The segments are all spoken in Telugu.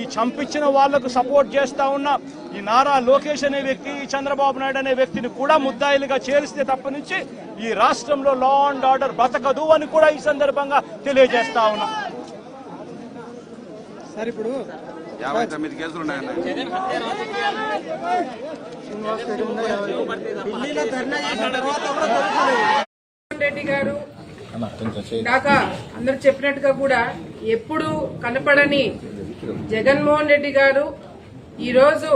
ఈ చంపించిన వాళ్ళకు సపోర్ట్ చేస్తా ఉన్న ఈ నారా లోకేష్ అనే వ్యక్తి ఈ చంద్రబాబు నాయుడు అనే వ్యక్తిని కూడా ముద్దాయిలుగా చేరిస్తే తప్ప నుంచి ఈ రాష్ట్రంలో లా అండ్ ఆర్డర్ బతకదు అని కూడా ఈ సందర్భంగా తెలియజేస్తా ఉన్నా. సార్ ఇప్పుడు యాభై తొమ్మిది కేసులు రెడ్డి గారు దాకా అందరు చెప్పినట్టుగా కూడా ఎప్పుడు కనపడని జగన్మోహన్ రెడ్డి గారు ఈరోజు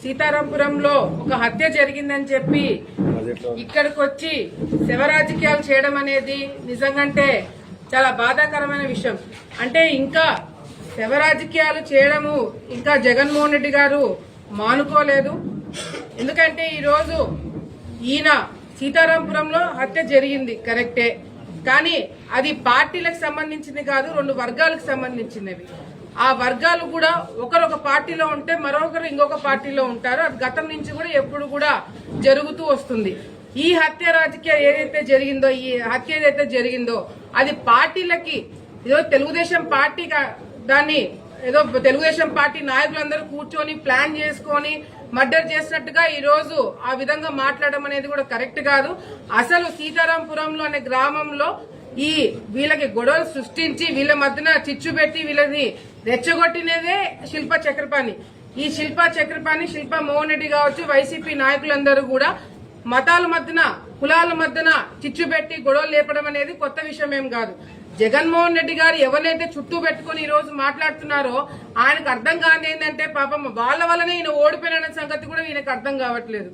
సీతారాంపురంలో ఒక హత్య జరిగిందని చెప్పి ఇక్కడికి వచ్చి శవ రాజకీయాలు చేయడం అనేది నిజంగంటే చాలా బాధాకరమైన విషయం. అంటే ఇంకా శవ రాజకీయాలు చేయడము ఇంకా జగన్మోహన్ రెడ్డి గారు మానుకోలేదు. ఎందుకంటే ఈరోజు ఈయన సీతారాంపురంలో హత్య జరిగింది కరెక్టే. కానీ అది పార్టీలకు సంబంధించింది కాదు రెండు వర్గాలకు సంబంధించినవి. ఆ వర్గాలు కూడా ఒకరొక పార్టీలో ఉంటే మరొకరు ఇంకొక పార్టీలో ఉంటారు. అది గతం నుంచి కూడా ఎప్పుడు కూడా జరుగుతూ వస్తుంది. ఈ హత్య రాజకీయ ఏదైతే జరిగిందో ఈ హత్య ఏదైతే జరిగిందో అది పార్టీలకి ఏదో తెలుగుదేశం పార్టీ దాన్ని ఏదో తెలుగుదేశం పార్టీ నాయకులందరూ కూర్చొని ప్లాన్ చేసుకొని మర్డర్ చేసినట్టుగా ఈ రోజు ఆ విధంగా మాట్లాడడం అనేది కూడా కరెక్ట్ కాదు. అసలు సీతారాంపురంలో అనే గ్రామంలో ఈ వీళ్ళకి గొడవలు సృష్టించి వీళ్ళ మధ్యన చిచ్చు పెట్టి వీళ్ళని రెచ్చగొట్టినదే శిల్ప చక్రపాణి. ఈ శిల్ప చక్రపాణి శిల్ప మోహన్ రెడ్డి కావచ్చు వైసీపీ నాయకులందరూ కూడా మతాల మధ్యన కులాల మధ్యన చిచ్చు పెట్టి గొడవలు లేపడం అనేది కొత్త విషయం ఏం కాదు. జగన్మోహన్ రెడ్డి గారు ఎవరినైతే చుట్టూ పెట్టుకుని ఈ రోజు మాట్లాడుతున్నారో ఆయనకు అర్థం కాని ఏంటంటే పాపం వాళ్ళ వల్లనే ఈయన ఓడిపోయిన సంగతి కూడా ఈయనకు అర్థం కావట్లేదు.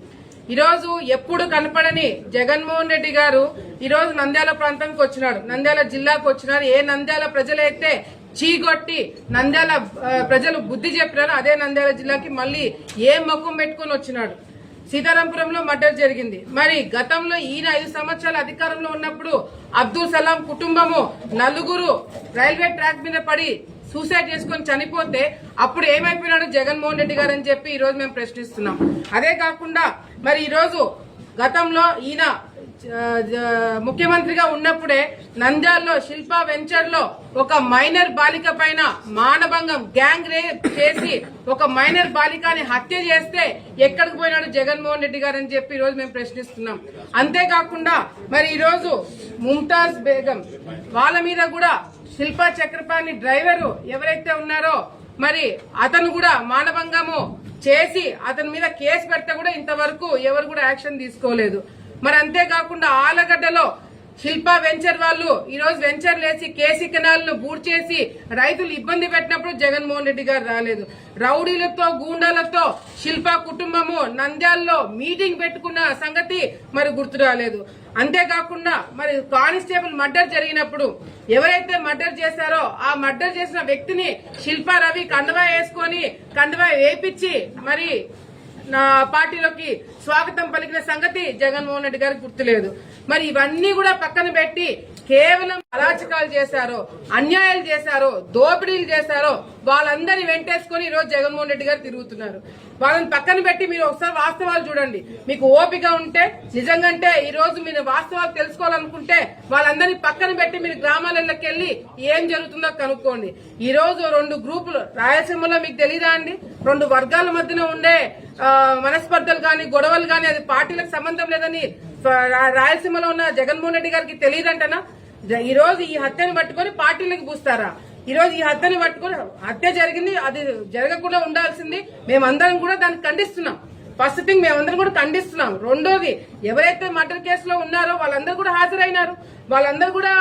ఈరోజు ఎప్పుడు కనపడని జగన్మోహన్ రెడ్డి గారు ఈరోజు నంద్యాల ప్రాంతానికి వచ్చినాడు. నంద్యాల జిల్లాకు వచ్చినారు. ఏ నంద్యాల ప్రజలైతే చీగొట్టి నంద్యాల ప్రజలు బుద్ధి చెప్పినారు అదే నంద్యాల జిల్లాకి మళ్ళీ ఏ ముఖం పెట్టుకొని వచ్చినాడు. సీతారాంపురంలో మర్డర్ జరిగింది. మరి గతంలో ఈయన ఐదు సంవత్సరాల అధికారంలో ఉన్నప్పుడు అబ్దుల్ సలాం కుటుంబము నలుగురు రైల్వే ట్రాక్ మీద పడి సూసైడ్ చేసుకొని చనిపోతే అప్పుడు ఏమైపోయినాడు జగన్మోహన్ రెడ్డి గారు అని చెప్పి ఈరోజు మేము ప్రశ్నిస్తున్నాం. అదే కాకుండా మరి ఈరోజు గతంలో ఈయన ముఖ్యమంత్రిగా ఉన్నప్పుడే నంద్యాలలో శిల్పా వెంచర్లో ఒక మైనర్ బాలిక పైన మానభంగం గ్యాంగ్ రేప్ చేసి ఒక మైనర్ బాలికని హత్య చేస్తే ఎక్కడికి పోయినాడు జగన్మోహన్ రెడ్డి గారు అని చెప్పి ఈరోజు రోజు మేము ప్రశ్నిస్తున్నాం. అంతేకాకుండా మరి ఈరోజు ముంతాజ్ బేగం వాళ్ళ మీద కూడా శిల్పా చక్రపాణి డ్రైవరు ఎవరైతే ఉన్నారో మరి అతను కూడా మానభంగము చేసి అతని మీద కేసు పెడితే కూడా ఇంతవరకు ఎవరు కూడా యాక్షన్ తీసుకోలేదు. మరి అంతేకాకుండా ఆలగడ్డలో శిల్పా వెంచర్ వాళ్ళు ఈరోజు వెంచర్ లేసి కేసీ కెనాల్ను చేసి రైతులు ఇబ్బంది పెట్టినప్పుడు జగన్మోహన్ రెడ్డి గారు రాలేదు. రౌడీలతో గూండాలతో శిల్పా కుటుంబము నంద్యాలలో మీటింగ్ పెట్టుకున్న సంగతి మరి గుర్తు రాలేదు. అంతేకాకుండా మరి కానిస్టేబుల్ మర్డర్ జరిగినప్పుడు ఎవరైతే మర్డర్ చేశారో ఆ మర్డర్ చేసిన వ్యక్తిని శిల్పా రవి కండవా వేసుకొని కండవా వేపించి మరి నా పార్టీలోకి స్వాగతం పలికిన సంగతి జగన్మోహన్ రెడ్డి గారికి గుర్తులేదు. మరి ఇవన్నీ కూడా పక్కన పెట్టి కేవలం అరాచకాలు చేశారో అన్యాయాలు చేశారో దోపిడీలు చేశారో వాళ్ళందరినీ వెంటేసుకొని ఈ రోజు జగన్మోహన్ రెడ్డి గారు తిరుగుతున్నారు. వాళ్ళని పక్కన పెట్టి మీరు ఒకసారి వాస్తవాలు చూడండి. మీకు ఓపిక ఉంటే నిజంగంటే ఈ రోజు మీరు వాస్తవాలు తెలుసుకోవాలనుకుంటే వాళ్ళందరినీ పక్కన పెట్టి మీరు గ్రామాలలోకి వెళ్ళి ఏం జరుగుతుందో కనుక్కోండి. ఈ రోజు రెండు గ్రూపులు రాయలసీమలో మీకు తెలియదా అండి? రెండు వర్గాల మధ్యన ఉండే మనస్పర్ధలు కానీ గొడవలు కానీ అది పార్టీలకు సంబంధం లేదని రాయలసీమలో ఉన్న జగన్మోహన్ రెడ్డి గారికి తెలియదంటనా? ఈ రోజు ఈ హత్యను పట్టుకొని పార్టీలకు పూస్తారా? ఈ రోజు ఈ హత్యను పట్టుకొని హత్య జరిగింది అది జరగకుండా ఉండాల్సింది. మేమందరం కూడా దాన్ని ఖండిస్తున్నాం. ఫస్ట్ థింగ్ మేమందరం కూడా ఖండిస్తున్నాం. రెండోది ఎవరైతే మర్డర్ కేసులో ఉన్నారో వాళ్ళందరూ కూడా హాజరైనారు. వాళ్ళందరూ కూడా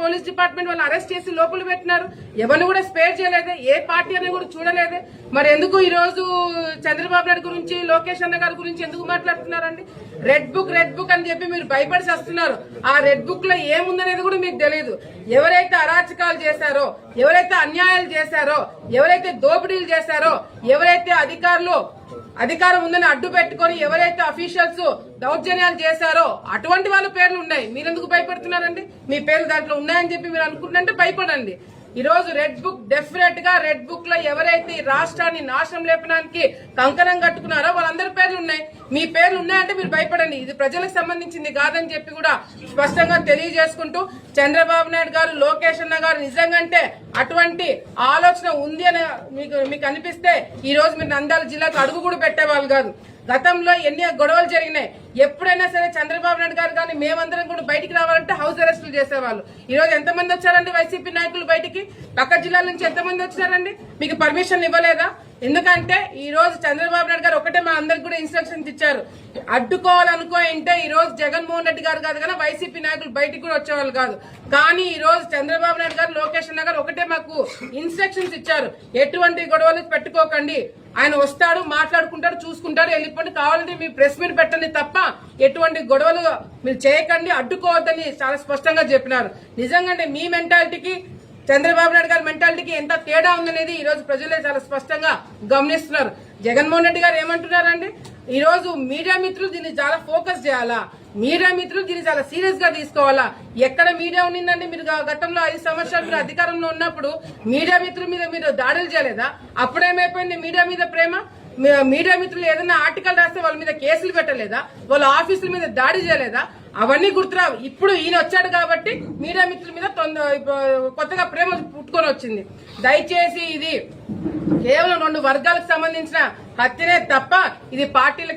పోలీస్ డిపార్ట్మెంట్ వాళ్ళు అరెస్ట్ చేసి లోపల పెట్టినారు. ఎవరిని కూడా స్పేర్ చేయలేదు ఏ పార్టీ అని కూడా చూడలేదు. మరి ఎందుకు ఈ రోజు చంద్రబాబు నాయుడు గురించి లోకేష్ అన్న గారి గురించి ఎందుకు మాట్లాడుతున్నారండి? రెడ్ బుక్ రెడ్ బుక్ అని చెప్పి మీరు భయపడి వస్తున్నారు ఆ రెడ్ బుక్లో ఏముందనేది కూడా మీకు తెలియదు ఎవరైతే అరాచకాలు చేశారో ఎవరైతే అన్యాయాలు చేశారో ఎవరైతే దోపిడీలు చేశారో ఎవరైతే అధికారులు అధికారం ఉందని అడ్డు పెట్టుకొని ఎవరైతే అఫీషియల్స్ దౌర్జన్యాలు చేశారో అటువంటి వాళ్ళ పేర్లు ఉన్నాయి. మీరెందుకు భయపడుతున్నారండి? మీ పేర్లు దాంట్లో ఉన్నాయని చెప్పి మీరు అనుకుంటుంటే భయపడండి. ఈరోజు రెడ్ బుక్ డెఫినెట్గా రెడ్ బుక్లో ఎవరైతే ఈ రాష్ట్రాన్ని నాశనం లేపడానికి కంకణం కట్టుకున్నారో వాళ్ళందరి పేర్లు ఉన్నాయి. మీ పేర్లు ఉన్నాయంటే మీరు భయపడండి. ఇది ప్రజలకు సంబంధించింది కాదని చెప్పి కూడా స్పష్టంగా తెలియజేసుకుంటూ చంద్రబాబు నాయుడు గారు లోకేష్ అన్న గారు నిజంగంటే అటువంటి ఆలోచన ఉంది అని మీకు మీకు అనిపిస్తే ఈ రోజు మీరు నంద్యాల జిల్లాకు అడుగు కూడా పెట్టేవాళ్ళు కాదు. గతంలో ఎన్ని గొడవలు జరిగినాయి? ఎప్పుడైనా సరే చంద్రబాబు నాయుడు గారు కానీ మేమందరం కూడా బయటికి రావాలంటే హౌస్ అరెస్టులు చేసేవాళ్ళు. ఈ రోజు ఎంతమంది వచ్చారండి వైసీపీ నాయకులు బయటికి? పక్క జిల్లాల నుంచి ఎంతమంది వచ్చారండి? మీకు పర్మిషన్ ఇవ్వలేదా? ఎందుకంటే ఈ రోజు చంద్రబాబు నాయుడు గారు ఒకటే మా అందరికి కూడా ఇన్స్ట్రక్షన్స్ ఇచ్చారు. అడ్డుకోవాలనుకోంటే ఈ రోజు జగన్మోహన్ రెడ్డి గారు కాదు కానీ వైసీపీ నాయకులు బయటికి కూడా వచ్చేవాళ్ళు కాదు. కానీ ఈ రోజు చంద్రబాబు నాయుడు గారు లోకేష్ అన్న గారు ఒకటే మాకు ఇన్స్ట్రక్షన్స్ ఇచ్చారు. ఎటువంటి గొడవలు పెట్టుకోకండి. ఆయన వస్తాడు మాట్లాడుకుంటాడు చూసుకుంటాడు వెళ్ళిపోండి. కావాలంటే మీ ప్రెస్ మీట్ పెట్టండి తప్ప ఎటువంటి గొడవలు మీరు చేయకండి అడ్డుకోవద్దని చాలా స్పష్టంగా చెప్పినారు. నిజంగా మీ మెంటాలిటీకి చంద్రబాబు నాయుడు గారి మెంటాలిటీకి ఎంత తేడా ఉందనేది ఈ రోజు ప్రజలే చాలా స్పష్టంగా గమనిస్తున్నారు. జగన్మోహన్ రెడ్డి గారు ఏమంటున్నారండి? ఈ రోజు మీడియా మిత్రులు దీన్ని చాలా ఫోకస్ చేయాలా? మీడియా మిత్రులు దీన్ని చాలా సీరియస్గా తీసుకోవాలా? ఎక్కడ మీడియా ఉన్నిందండి? మీరు గతంలో ఐదు సంవత్సరాలు మీరు అధికారంలో ఉన్నప్పుడు మీడియా మిత్రుల మీద మీరు దాడులు చేయలేదా? అప్పుడేమైపోయింది మీడియా మీద ప్రేమ? మీడియా మిత్రులు ఏదైనా ఆర్టికల్ రాస్తే వాళ్ళ మీద కేసులు పెట్టలేదా? వాళ్ళ ఆఫీసుల మీద దాడి చేయలేదా? అవన్నీ గుర్తురావు. ఇప్పుడు ఈయన వచ్చాడు కాబట్టి మీడియా మిత్రుల మీద కొత్తగా ప్రేమ పుట్టుకొని వచ్చింది. దయచేసి ఇది కేవలం రెండు వర్గాలకు సంబంధించిన హత్యనే తప్ప ఇది పార్టీలకు